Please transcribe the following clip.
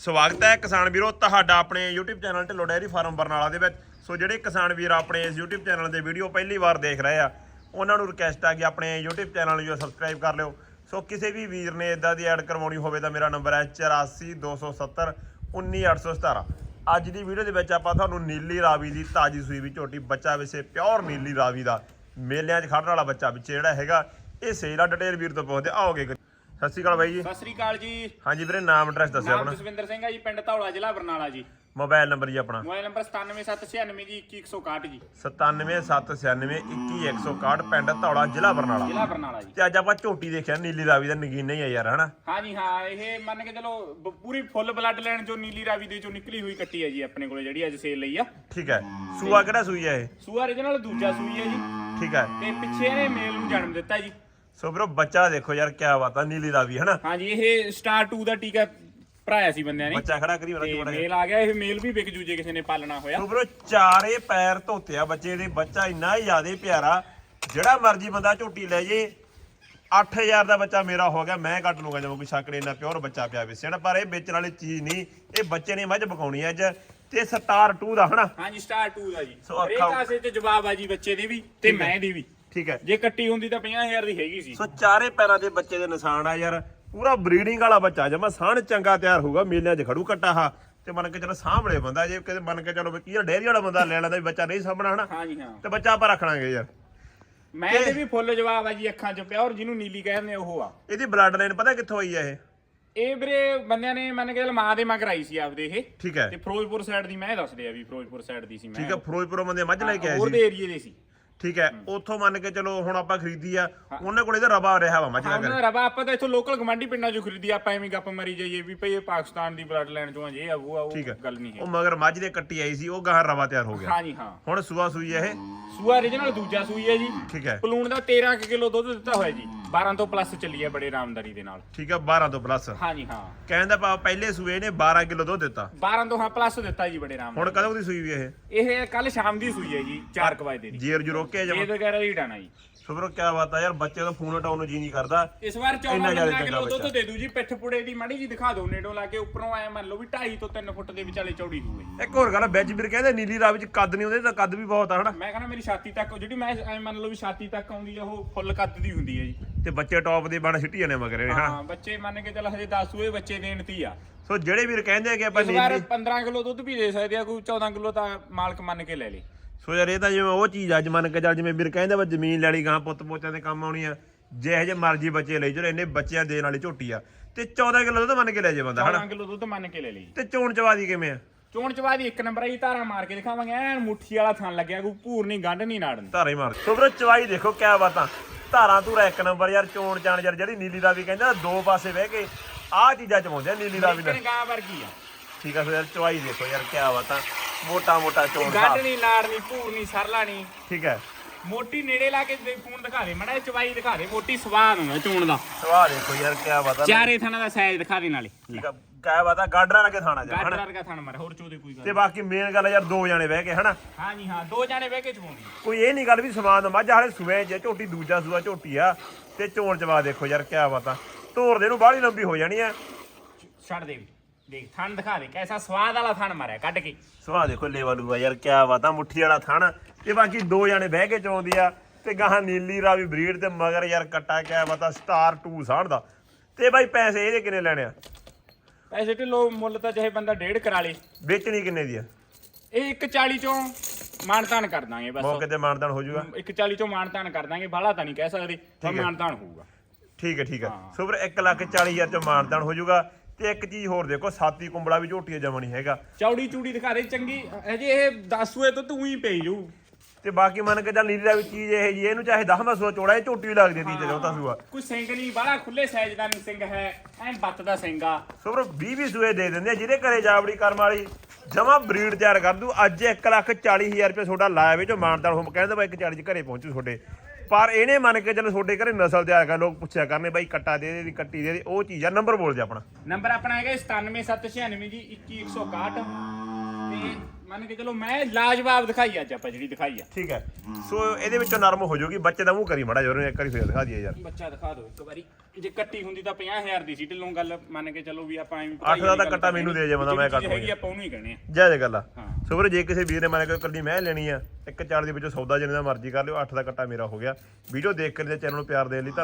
ਸਵਾਗਤ ਹੈ ਕਿਸਾਨ ਵੀਰੋ, ਤੁਹਾਡਾ ਆਪਣੇ YouTube channel Dhillon dairy farm Barnala ਦੇ ਵਿੱਚ। ਸੋ ਜਿਹੜੇ ਕਿਸਾਨ ਵੀਰ ਆਪਣੇ ਇਸ YouTube ਚੈਨਲ ਦੇ ਵੀਡੀਓ ਪਹਿਲੀ ਵਾਰ ਦੇਖ ਰਹੇ ਆ, ਉਹਨਾਂ ਨੂੰ ਰਿਕਵੈਸਟ ਆ ਕਿ ਆਪਣੇ YouTube ਚੈਨਲ ਨੂੰ ਸਬਸਕ੍ਰਾਈਬ ਕਰ ਲਿਓ। ਸੋ ਕਿਸੇ ਵੀ ਵੀਰ ਨੇ ਇਦਾਂ ਦੀ ਐਡ ਕਰਵਾਉਣੀ ਹੋਵੇ ਤਾਂ ਮੇਰਾ ਨੰਬਰ ਹੈ 8427 19817 ਅੱਜ ਦੀ ਵੀਡੀਓ ਦੇ ਵਿੱਚ ਆਪਾਂ ਤੁਹਾਨੂੰ ਨੀਲੀ ਰਾਵੀ ਦੀ ਤਾਜੀ ਸੂਈ ਵੀ ਝੋਟੀ, ਬੱਚਾ ਵਿਸੇ ਪਿਓਰ ਨੀਲੀ ਰਾਵੀ ਦਾ ਮੇਲਿਆਂ 'ਚ ਖੜਨ ਵਾਲਾ ਬੱਚਾ ਵਿੱਚ ਜਿਹੜਾ ਹੈਗਾ, ਇਹ ਸੇਲ ਆ ਡਿਟੇਲ ਵੀਰ ਤੋਂ ਪੁੱਛਦੇ ਆਓਗੇ ਸਤਿ ਸ਼੍ਰੀ ਅਕਾਲ ਬਾਈ ਜੀ। ਸਤਿ ਸ੍ਰੀ ਅਕਾਲ ਜੀ। ਹਾਂਜੀ ਵੀਰੇ ਨਾਮ ਐਡਰੈਸ ਦੱਸਿਓ ਨਾਮ ਆਪਣਾ। ਜਸਵਿੰਦਰ ਸਿੰਘ ਆ ਜੀ ਪਿੰਡ ਧੌਲਾ ਜ਼ਿਲ੍ਹਾ ਬਰਨਾਲਾ ਜੀ। ਮੋਬਾਈਲ ਨੰਬਰ ਜੀ ਆਪਣਾ। ਮੋਬਾਈਲ ਨੰਬਰ 9776 ਜੀ 21161 ਜੀ। 977961 ਪਿੰਡ ਧੌਲਾ ਜ਼ਿਲ੍ਹਾ ਬਰਨਾਲਾ। ਜ਼ਿਲ੍ਹਾ ਬਰਨਾਲਾ ਜੀ। ਤੇ ਅੱਜ ਆਪਾਂ ਝੋਟੀ ਦੇਖਿਆ ਨੀਲੀ ਰਾਵੀ ਦਾ ਨਗੀਨਾ ਹੀ ਆ ਯਾਰ ਹਨਾ? ਹਾਂ ਜੀ ਹਾਂ ਇਹ ਮੰਨ ਕੇ ਚਲੋ ਬ- ਪੂਰੀ ਫੁੱਲ ਬਲੱਡ ਲਾਈਨ ਚੋਂ ਨੀਲੀ ਰਾਵੀ ਦੇ ਚੋਂ ਨਿਕਲੀ ਹੋਈ ਕੱਟੀ ਹੈ ਜੀ ਆਪਣੇ ਕੋਲੇ ਜਿਹੜੀ ਅੱਜ ਸੇਲ ਲਈ ਆ। ਠੀਕ ਹੈ। ਸੂਆ ਕਿਹੜਾ ਸੂਈ ਹੈ ਇਹ? ਸੂਆ original ਦੂਜਾ ਸੂਈ ਹੈ ਜੀ। ਠੀਕ ਹੈ। ਤੇ ਪਿੱਛੇ ਇਹਨੇ ਮੇਲ ਨੂੰ ਜਨਮ ਦਿੱਤਾ ਜੀ। ਸੋ ਵੀਰੋ ਬੱਚਾ ਦੇਖੋ ਯਾਰ ਕੀ ਬਾਤ ਆ ਨੀਲੀ ਰਾਵੀ ਹਨਾ? ਹਾਂ ਜੀ ਇਹ ਸਟਾਰ 2 ਦਾ ਟੀਕਾ ਭਰਾਇਆ ਸੀ ਬੰਦਿਆਂ ਨੇ। ਬੱਚਾ ਖੜਾ ਕਰੀ ਤੇ ਚੋੜਾ ਮੇਲ ਆ ਗਿਆ ਇਹ ਮੇਲ ਵੀ ਵਿਕ ਜੂ ਜੇ ਕਿਸੇ ਨੇ ਪਾਲਣਾ ਹੋਇਆ। ਸੋ ਵੀਰੋ ਚਾਰੇ ਪੈਰ ਧੋਤੇ ਆ ਬੱਚੇ ਦੇ ਬੱਚਾ ਇੰਨਾ ਜ਼ਿਆਦੇ ਪਿਆਰਾ। ਜਿਹੜਾ ਮਰਜ਼ੀ ਬੰਦਾ ਝੋਟੀ ਲੈ ਜੇ 8000 ਦਾ ਬੱਚਾ ਮੇਰਾ ਹੋ ਗਿਆ ਮੈਂ ਕੱਟ ਲੂੰਗਾ ਜਦੋਂ ਕੋਈ ਸਾਕੜੇ ਇੰਨਾ ਪਿਓਰ ਬੱਚਾ ਪਿਆ ਵਿਸਿਆ ਨਾ ਪਰ ਇਹ ਵੇਚਣ ਵਾਲੀ ਚੀਜ਼ ਨਹੀਂ ਇਹ ਬੱਚੇ ਨੇ ਮੱਝ ਬਕਾਉਣੀ ਅੱਜ ਤੇ ਸਟਾਰ 2 ਦਾ ਹਨਾ? ਹਾਂ ਜੀ ਸਟਾਰ 2 ਦਾ ਜੀ। ਸੋ ਅੱਖਾਂ- ਕਾਸੇ ਤੇ ਜਵਾਬ ਆ ਜੀ ਬੱਚੇ ਦੇ ਵੀ ਤੇ। ਮੈਂ ਦੀ ਵੀ। ਠੀਕ ਹੈ। ਜੇ ਕੱਟੀ ਹੁੰਦੀ ਤਾਂ 50000 ਦੀ ਹੈਗੀ ਸੀ। ਸੋ ਚਾਰੇ ਪੈਰਾਂ ਦੇ ਬੱਚੇ ਦੇ ਨਿਸ਼ਾਨ ਆ ਯਾਰ। ਪੂਰਾ ਬਰੀਡਿੰਗ ਵਾਲਾ ਬੱਚਾ ਜਮਾ ਸਾਣ ਚੰਗਾ ਤਿਆਰ ਹੋਊਗਾ ਮੇਲਿਆਂ 'ਚ ਖੜੂ ਕੱਟਾ ਹਾ। ਤੇ ਮੰਨ ਕੇ ਚਲੋ ਸਾਹਮਣੇ ਬੰਦਾ ਜੇ ਕਿਤੇ ਮੰਨ ਕੇ ਚਲੋ ਕੀ ਆ ਡੇਅਰੀ ਵਾਲਾ ਬੰਦਾ ਲੈ ਲੈਂਦਾ ਵੀ ਬੱਚਾ ਨਹੀਂ ਸਾਹਮਣਾ ਹਨਾ? ਹਾਂ। ਤੇ ਬੱਚਾ ਆਪਾਂ ਰੱਖ ਲਾਂਗੇ ਯਾਰ। ਮੈਂ ਤੇ ਵੀ ਫੁੱਲ ਜਵਾਬ ਆ ਜੀ ਅੱਖਾਂ 'ਚ ਪਿਓਰ ਜਿਹਨੂੰ ਨੀਲੀ ਕਹਿੰਦੇ ਉਹ ਆ। ਇਹਦੀ ਬਲੱਡ ਲਾਈਨ ਪਤਾ ਕਿੱਥੋਂ ਆਈ ਆ ਇਹ? ਇਹ ਵੀਰੇ ਬੰਦਿਆਂ ਨੇ ਮੰਨ ਕੇ ਚੱਲ ਮਾਂ ਦੇ ਮਗਰ ਆਈ ਸੀ ਆਪਦੇ ਇਹ। ਠੀਕ ਹੈ। ਤੇ ਫਿਰੋਜ਼ਪੁਰ ਸਾਈਡ ਦੀ ਮੈਂ ਦੱਸਦੇ ਆ ਵੀ ਫਿਰੋਜ਼ਪੁਰ ਸਾਈਡ ਦੀ ਸੀ ਮੈਂ। ਠੀਕ ਹੈ ਫਿਰੋਜ਼ਪੁਰੋਂ ਬੰਦੇ ਮੱਝ ਲੈ ਕੇ ਆਏ ਸੀ। ਦੇ ਏਰੀਏ ਦੇ ਸੀ। ਠੀਕ ਹੈ ਉੱਥੋਂ ਮੰਨ ਕੇ ਚਲੋ ਹੁਣ ਆਪਾਂ ਖਰੀਦੀ ਆ ਉਹਨੇ ਕੋਲ ਇਹਦਾ ਰਬਾ ਰਿਹਾ ਵਾ ਮੱਝ ਦਾ ਦਾ ਰਵਾ ਆਪਾਂ ਤਾਂ ਇੱਥੋਂ ਲੋਕਲ ਗਵਾਂਢੀ ਪਿੰਡਾਂ 'ਚੋਂ ਖਰੀਦੀ ਆਪਾਂ ਐਵੇਂ ਗੱਪ ਮਾਰੀ ਜਾਈਏ ਵੀ ਭਈ ਇਹ ਪਾਕਿਸਤਾਨ ਦੀ ਬਲੱਡ ਲਾਈਨ 'ਚੋਂ ਆ ਜੇ ਆ ਉਹ ਆ ਉਹ ਗੱਲ ਨਹੀਂ ਹੈ ਉਹ ਮਗਰ ਮੱਝ ਦੇ ਕੱਟੀ ਆਈ ਸੀ ਉਹ ਗਾਹ ਰਵਾ ਤਿਆਰ ਹੋ ਗਿਆ। ਹਾਂ ਜੀ ਹਾਂ। ਹੁਣ ਸੂਆ ਸੂਈ ਇਹ। ਸੂਆ origignal ਦੂਜਾ ਸੂਈ ਹੈ ਜੀ। ਠੀਕ ਹੈ। ਪਲੂਣ ਦਾ 13 ਕਿਲੋ ਦੁੱਧ ਦਿੱਤਾ ਹੋਇਆ ਜੀ। 12 ਤੋਂ ਪਲੱਸ ਚੱਲੀ ਹੈ ਬੜੇ ਆਰਾਮਦਾਰੀ ਦੇ ਨਾਲ। ਠੀਕ ਹੈ 12 ਤੋਂ ਪਲੱਸ ਹਾਂ ਜੀ ਹਾਂ। ਕਹਿੰਦਾ ਪਾ ਪਹਿਲੇ ਸੂਏ ਨੇ 12 ਕਿਲੋ ਦੁੱਧ ਦਿੱਤਾ। 12 ਤੋਂ ਹਾਂ ਪਲੱਸ ਦਿੱਤਾ ਜੀ ਬੜੇ ਆਰਾਮ ਹੁਣ ਕਦੋਂ ਦੀ ਸੂਈ ਵੀ ਇਹ? ਇਹ ਕੱਲ ਸ਼ਾਮ ਦੀ ਸੂਈ ਹੈ ਜੀ 4 ਵਜੇ ਦੀ। ਜੀਰ ਜੂ ਰੋਕੇ ਜਮਾ ਇਹ ਵਗੈਰਾ ਦੀ ਡਾਣਾ ਜੀ। ਸੁਬਰੋ ਕੀ ਬਾਤ ਆ ਯਾਰ ਬੱਚੇ ਦਾ ਫੋਨ ਹਟਾਉਣ ਨੂੰ ਜੀ ਨਹੀਂ ਕਰਦਾ। ਇਸ ਵਾਰ 14 ਇੰਨਾ ਜ਼ਿਆਦਾ 15 ਕਿਲੋ ਚੰਗਾ ਦੁੱਧ ਦੇ ਦੂ ਜੀ ਪਿੱਠ ਪੁੜੇ ਦੀ ਮਾੜੀ ਜੀ ਦਿਖਾ ਦਿਓ ਨੇੜੋਂ ਲਾ ਕੇ ਉੱਪਰੋਂ ਐ ਮੰਨ ਲਓ ਵੀ 2.5 ਤੋਂ 3 ਫੁੱਟ ਦੇ ਵਿਚਾਲੇ ਚੌੜੀ ਹੋਵੇ। ਇੱਕ ਹੋਰ ਗੱਲ ਵੈਜ ਵੀਰ ਕਹਿੰਦੇ ਨੀਲੀ ਰਾਵ ਵਿੱਚ ਕੱਦ ਨਹੀਂ ਹੁੰਦੇ ਤਾਂ ਕੱਦ ਵੀ ਬਹੁਤ ਆ ਹਨਾ? ਮੈਂ ਕਹਿੰਦਾ ਮੇਰੀ ਛਾਤੀ ਤੱਕ ਜਿਹੜੀ ਮੈਂ ਐ ਮੰਨ ਲਓ ਵੀ ਛਾਤੀ ਤੱਕ ਆਉਂਦੀ ਆ ਉਹ ਫੁੱਲ ਕੱਦ ਦੀ ਹੁੰਦੀ ਹੈ ਜੀ। ਤੇ ਬੱਚੇ ਟੌਪ ਦੇ ਬਣ ਸਿੱਟੀ ਜਾਣੇ ਮਗਰ ਇਹ ਹਾਂ ਹਾਂ ਬੱਚੇ ਮੰਨ ਕੇ ਚੱਲ ਹਜੇ 10 ਹੋਏ ਬੱਚੇ ਦੇਣਤੀ ਆ। ਸੋ ਜਿਹੜੇ ਵੀਰ ਕਹਿੰਦੇ ਆ ਕਿ ਆਪਾਂ ਇਸ ਵਾਰ ਨੀਲੀ 15 ਕਿਲੋ ਦੁੱਧ ਵੀ ਦੇ ਸਕਦੇ ਆ ਕੋਈ 14 ਕਿਲੋ ਤਾਂ ਮਾਲਕ ਮੰਨ ਕੇ ਲੈ ਲੇ। ਸੋ ਯਾਰ ਇਹ ਤਾਂ ਜਿਵੇਂ ਉਹ ਚੀਜ਼ ਅੱਜ ਮੰਨ ਕੇ ਚੱਲ ਜਿਵੇਂ ਵੀਰ ਕਹਿੰਦੇ ਵਾ ਜ਼ਮੀਨ ਲੈਣੀ ਗਾਂ ਪੁੱਤ ਪੋਤਿਆਂ ਦੇ ਕੰਮ ਆਉਣੀ ਆ ਜਿਹੇ ਜੇ ਮਰਜ਼ੀ ਬੱਚੇ ਲਈ ਜਿਹੜੇ ਇੰਨੇ ਬੱਚਿਆਂ ਦੇਣ ਵਾਲੀ ਝੋਟੀ ਆ। ਤੇ 14 ਕਿਲੋ ਦੁੱਧ ਮੰਨ ਕੇ ਲੈ ਜੇ ਬੰਦਾ ਹਨਾ? 14 ਕਿਲੋ ਦੁੱਧ ਮੰਨ ਕੇ ਲੈ ਲਈ। ਤੇ ਚੋਣ ਚਵਾਦੀ ਕਿਵੇਂ ਆ? ਚੋਣ ਚ ਬਾਅਦ ਇੱਕ ਨੰਬਰ ਆਈ ਧਾਰਾ ਮਾਰ ਕੇ ਦਿਖਾਵਾਂਗੇ ਐਨ ਮੁੱਠੀ ਵਾਲਾ ਥਣ ਲੱਗਿਆ ਕੋਈ ਭੂਰ ਨਹੀਂ ਗੰਢ ਨਹੀਂ ਨਾੜਨ। ਧਾਰੇ ਮਾਰ ਸੋ ਵੀਰੋ ਚਵਾਈ ਦੇਖੋ ਕਿਆ ਬਾਤਾਂ। ਧਾਰਾਂ ਧੂਰਾ ਇੱਕ ਨੰਬਰ ਯਾਰ ਚੋਣ ਚਾਣ ਯਾਰ ਜਿਹੜੀ ਨੀਲੀ ਰਾਵੀ ਕਹਿੰਦੇ ਨਾ ਦੋ ਪਾਸੇ ਬਹਿ ਕੇ ਆਹ ਚੀਜ਼ਾਂ ਚਵਾਉਂਦੇ ਆ ਨੀਲੀ ਨਾਲ ਲੇਕਿਨ ਗਾਂ ਵਰਗੀ ਆ। ਠੀਕ ਆ ਸੋ ਯਾਰ ਚਵਾਈ ਦੇਖੋ ਯਾਰ ਕਿਆ ਬਾਤਾਂ। ਮੋਟਾ ਮੋਟਾ ਚੋਣ ਸਾਫ਼। ਨਹੀਂ ਨਾੜ ਨਹੀਂ ਭੂਰ ਨਹੀਂ ਸਰਲਾ ਨਹੀਂ ਠੀਕ ਹੈ। ਮੋਟੀ ਨੇੜੇ ਲਾ ਕੇ ਦੇ ਫੋਨ ਦਿਖਾ ਦੇ ਮੜਾ ਚਵਾਈ ਦਿਖਾ ਦੇ ਮੋਟੀ ਸਵਾਦ ਹੁੰਦਾ ਚੋਣ ਦਾ। ਸਵਾਹ ਦੇਖੋ ਯਾਰ ਕਿਆ ਬਾਤਾਂ ਚਾਰੇ ਥਾਣਾ ਦਾ ਸਾਈਜ਼ ਦਿਖਾ ਦੇ ਨਾਲੇ। ਠੀਕ ਕਿਆ ਬਾਤਾਂ ਗਾਡਰਾਂ ਲੱਗੇ ਥਾਣਾ ਜਾ ਹਨਾ? ਗਾਡਰ ਵਰਗਾ ਥਣ ਮਾਰ ਹੋਰ ਚੋਦੇ ਕੋਈ ਤੇ ਗੱਲ ਬਾਕੀ ਮੇਨ ਗੱਲ ਯਾਰ ਦੋ ਜਾਣੇ ਬਹਿ ਕੇ ਹਨਾ? ਹਾਂ ਜੀ ਹਾਂ ਦੋ ਜਾਣੇ ਬਹਿ ਕੇ ਚਵਾਉਂਦੀ ਕੋਈ ਇਹ ਨਹੀਂ ਗੱਲ ਵੀ ਸਮਾਨ ਮੱਝ ਵਾਲੇ ਸੂਏ ਜੇ ਝੋਟੀ ਦੂਜਾ ਸੂਆ ਝੋਟੀ ਆ ਤੇ ਚੋਣ ਚਵਾ ਦੇਖੋ ਯਾਰ ਕਿਆ ਬਾਤਾਂ ਧੋਰ ਦੇ ਨੂੰ ਬਾਹਲੀ ਲੰਬੀ ਹੋ ਜਾਣੀ ਆ। ਛੱਡ ਦੇ ਵੀ। ਦੇਖ ਥਣ ਦਿਖਾ ਦੇ ਕੈਸਾ ਸਵਾਦ ਵਾਲਾ ਥਣ ਮਾਰਿਆ ਕੱਢ ਕੇ। ਸੁਭਾ ਦੇਖੋ ਲੇਵਲੂ ਆ ਯਾਰ ਕਿਆ ਬਾਤਾਂ ਮੁੱਠੀ ਵਾਲਾ ਥਣ। ਤੇ ਬਾਕੀ ਦੋ ਜਾਣੇ ਬਹਿ ਕੇ ਚੋਂਦੀ ਆ ਤੇ ਗਾਹਾਂ ਨੀਲੀ ਰਾਵੀ ਬਰੀਡ ਤੇ ਮਗਰ ਯਾਰ ਕੱਟਾ ਕਿਆ ਬਾਤਾਂ ਸਟਾਰ 2 ਸਾਣ ਦਾ। ਤੇ ਬਾਈ ਪੈਸੇ ਇਹਦੇ ਕਿੰਨੇ ਲੈਣੇ ਆ? ਪੈਸੇ ਢਿੱਲੋ ਮੁੱਲ ਤਾਂ ਚਾਹੇ ਬੰਦਾ ਡੇਢ ਕਰਾ ਲੇ। ਵੇਚਣੀ ਕਿੰਨੇ ਦੀ ਆ? ਇਹ 140 ਚੋਂ ਮਾਨਤਾਨ ਕਰ ਦਾਂਗੇ ਬਸ। ਮੌਕੇ ਤੇ ਮਾਨਦਾਨ ਹੋ ਜਾਊਗਾ। 140 ਚੋਂ ਮਾਨਤਾਨ ਕਰ ਦਾਂਗੇ ਬਾਹਲਾ ਤਾਂ ਨਹੀਂ ਕਹਿ ਸਕਦੇ ਪਰ। ਮਾਨਤਾਨ ਹੋਊਗਾ। ਠੀਕ ਹੈ ਠੀਕ ਹੈ। ਸੋ ਫਿਰ 1 ਲੱਖ 40 ਹਜ਼ਾਰ ਚ ਮਾਨਦਾਨ ਹੋ ਜਾਊਗਾ। ਤੇ ਇੱਕ ਚੀਜ਼ ਹੋਰ ਦੇਖੋ ਸਾਤੀ ਕੁੰਬੜਾ ਵੀ ਝੋਟੀਆ ਜਮਾ ਨਹੀਂ ਹੈਗਾ। ਚੌੜੀ ਚੂੜੀ ਦਿਖਾ ਦੇ ਚੰਗੀ। ਹਜੇ ਇਹ 10 ਹੋਏ ਤੋਂ ਤੂੰ ਹੀ ਪਈ ਜੂ। ਤੇ ਬਾਕੀ ਮੰਨ ਕੇ ਚੱਲ ਨੀਲੀ ਦਾ ਵੀ ਚੀਜ਼ ਇਹ ਜੀ ਇਹਨੂੰ ਚਾਹੇ 10ਵਾਂ ਸੂਆ ਚੋੜਾ ਇਹ ਝੋਟੀ ਵੀ ਲੱਗਦੀ ਤੀ ਤੇ ਚੌਥਾ ਸੂਆ ਕੋਈ ਸਿੰਘ ਨਹੀਂ ਬਾਹਲਾ ਖੁੱਲੇ ਸਾਈਜ਼ ਦਾ ਨਹੀਂ ਸਿੰਘ ਹੈ ਐਂ ਬੱਤ ਦਾ ਸਿੰਘ ਆ। ਸੋ ਫਿਰ 20 20 ਸੂਏ ਦੇ ਦਿੰਦੇ ਆ ਜਿਹਦੇ ਘਰੇ ਜਾਵੜੀ ਕਰਮ ਵਾਲੀ ਜਮਾ ਬਰੀਡ ਤਿਆਰ ਕਰ ਦੂ। ਅੱਜ 1 ਲੱਖ 40 ਹਜ਼ਾਰ ਰੁਪਏ ਤੁਹਾਡਾ ਲਾਇਆ ਵੇ ਜੋ ਮਾਨਦਾਨ ਹੋ ਕਹਿੰਦਾ ਬਾਈ 1 40 ਚ ਘਰੇ ਪਹੁੰਚੂ ਤੁਹਾਡੇ। ਪਰ ਇਹਨੇ ਮੰਨ ਕੇ ਚੱਲ ਤੁਹਾਡੇ ਘਰੇ ਨਸਲ ਤਿਆਰ ਕਰ ਲੋਕ ਪੁੱਛਿਆ ਕਰਨੇ ਬਾਈ ਕੱਟਾ ਦੇ ਦੇ ਦੀ ਕੱਟੀ ਦੇ ਦੇ ਉਹ ਚੀਜ਼ ਆ ਨੰਬਰ ਬੋਲ ਜਾ ਆਪਣਾ। ਨੰਬਰ ਆਪਣਾ ਹੈਗਾ 97796 ਜੀ 21161 ਤੇ ਮੰਨ ਕੇ ਚਲੋ ਮੈਂ ਲਾਜਵਾਬ ਦਿਖਾਈ ਅੱਜ ਆਪਾਂ ਜਿਹੜੀ ਦਿਖਾਈ ਆ। ਠੀਕ ਹੈ। ਸੋ ਇਹਦੇ ਵਿੱਚੋਂ ਨਰਮ ਹੋ ਜਾਊਗੀ ਬੱਚੇ ਦਾ ਮੂੰਹ ਕਰੀ ਮੜਾ ਜੋਰ ਇੱਕ ਵਾਰੀ ਫੇਰ ਦਿਖਾ ਦਈਏ ਯਾਰ। ਬੱਚਾ ਦਿਖਾ ਦਿਓ ਇੱਕ ਵਾਰੀ। ਜੇ ਕੱਟੀ ਹੁੰਦੀ ਤਾਂ 50000 ਦੀ ਸੀ ਢਿੱਲੋਂ ਗੱਲ ਮੰਨ ਕੇ ਚਲੋ ਵੀ ਆਪਾਂ ਐਵੇਂ ਅੱਠ ਦਾ ਤਾਂ ਕੱਟਾ ਮੈਨੂੰ ਦੇ ਜੇ ਬੰਦਾ ਮੈਂ ਕੱਟ ਚੀਜ਼ ਹੈਗੀ ਆਪਾਂ ਉਹਨੂੰ ਹੀ ਕਹਣੇ ਆ। ਜੈ ਜੈ ਗੱਲ। ਸੋ ਵੀਰੇ ਜੇ ਕਿਸੇ ਵੀਰ ਨੇ ਮੈਂ ਕੋਈ ਕੱਲੀ ਮੈਂ ਲੈਣੀ ਆ, ਇੱਕ ਚਾਰ ਦੇ ਵਿੱਚੋਂ ਸੌਦਾ ਜਿੰਨੇ ਦਾ ਮਰਜ਼ੀ ਕਰ ਲਿਓ, ਅੱਠ ਦਾ ਕੱਟਾ ਮੇਰਾ ਹੋ ਗਿਆ। ਵੀਡੀਓ ਦੇਖ ਕੇ ਤੇ ਚੈਨਲ ਨੂੰ ਪਿਆਰ ਦੇਣ ਲਈ ਧੰਨ-